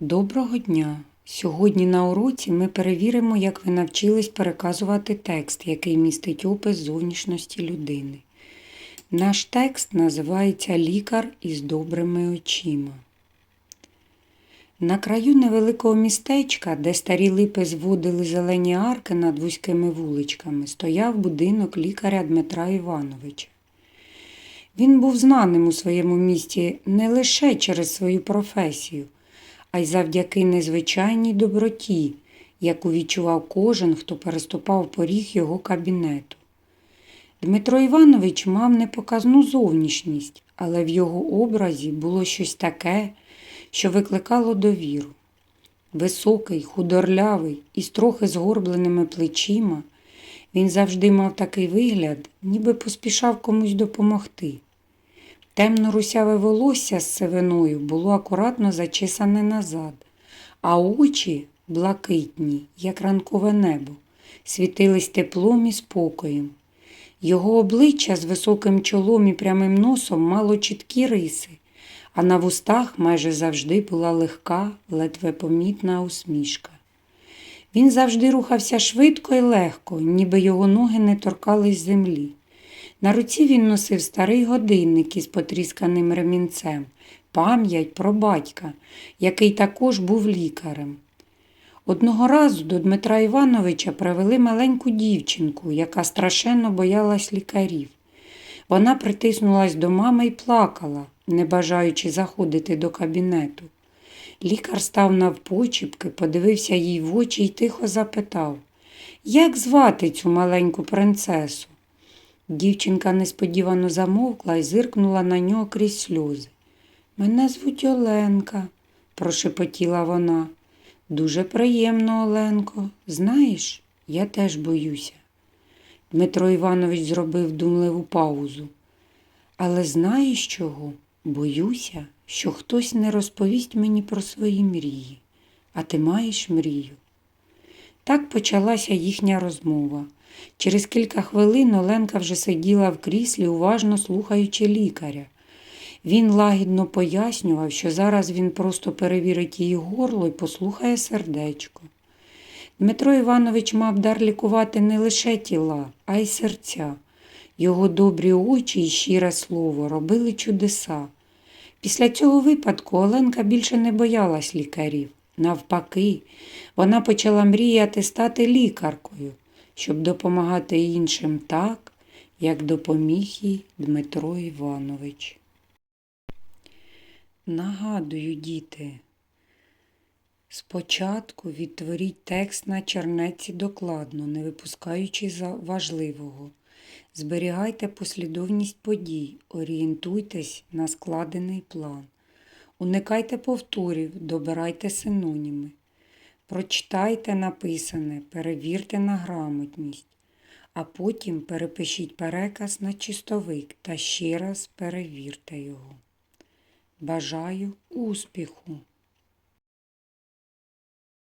Доброго дня! Сьогодні на уроці ми перевіримо, як ви навчились переказувати текст, який містить опис зовнішності людини. Наш текст називається Лікар із добрими очима. На краю невеликого містечка, де старі липи зводили зелені арки над вузькими вуличками, стояв будинок лікаря Дмитра Івановича. Він був знаним у своєму місті не лише через свою професію, а й завдяки незвичайній доброті, яку відчував кожен, хто переступав поріг його кабінету. Дмитро Іванович мав непоказну зовнішність, але в його образі було щось таке, що викликало довіру. Високий, худорлявий і з трохи згорбленими плечима, він завжди мав такий вигляд, ніби поспішав комусь допомогти. Темно-русяве волосся з сивиною було акуратно зачесане назад, а очі, блакитні, як ранкове небо, світились теплом і спокоєм. Його обличчя з високим чолом і прямим носом мало чіткі риси, а на вустах майже завжди була легка, ледве помітна усмішка. Він завжди рухався швидко і легко, ніби його ноги не торкались землі. На руці він носив старий годинник із потрісканим ремінцем, пам'ять про батька, який також був лікарем. Одного разу до Дмитра Івановича привели маленьку дівчинку, яка страшенно боялась лікарів. Вона притиснулась до мами і плакала, не бажаючи заходити до кабінету. Лікар став навпочіпки, подивився їй в очі і тихо запитав, як звати цю маленьку принцесу? Дівчинка несподівано замовкла і зиркнула на нього крізь сльози. Мене звуть Оленка, прошепотіла вона. Дуже приємно, Оленко. Знаєш, я теж боюся. Дмитро Іванович зробив думливу паузу. Але знаєш чого? Боюся, що хтось не розповість мені про свої мрії. А ти маєш мрію? Так почалася їхня розмова. Через кілька хвилин Оленка вже сиділа в кріслі, уважно слухаючи лікаря. Він лагідно пояснював, що зараз він просто перевірить її горло і послухає сердечко. Дмитро Іванович мав дар лікувати не лише тіла, а й серця. Його добрі очі і щире слово робили чудеса. Після цього випадку Оленка більше не боялась лікарів. Навпаки, вона почала мріяти стати лікаркою, щоб допомагати іншим так, як допоміг їй Дмитро Іванович. Нагадую, діти, спочатку відтворіть текст на чернеці докладно, не випускаючи важливого. Зберігайте послідовність подій, орієнтуйтесь на складений план. Уникайте повторів, добирайте синоніми. Прочитайте написане, перевірте на грамотність, а потім перепишіть переказ на чистовик та ще раз перевірте його. Бажаю успіху!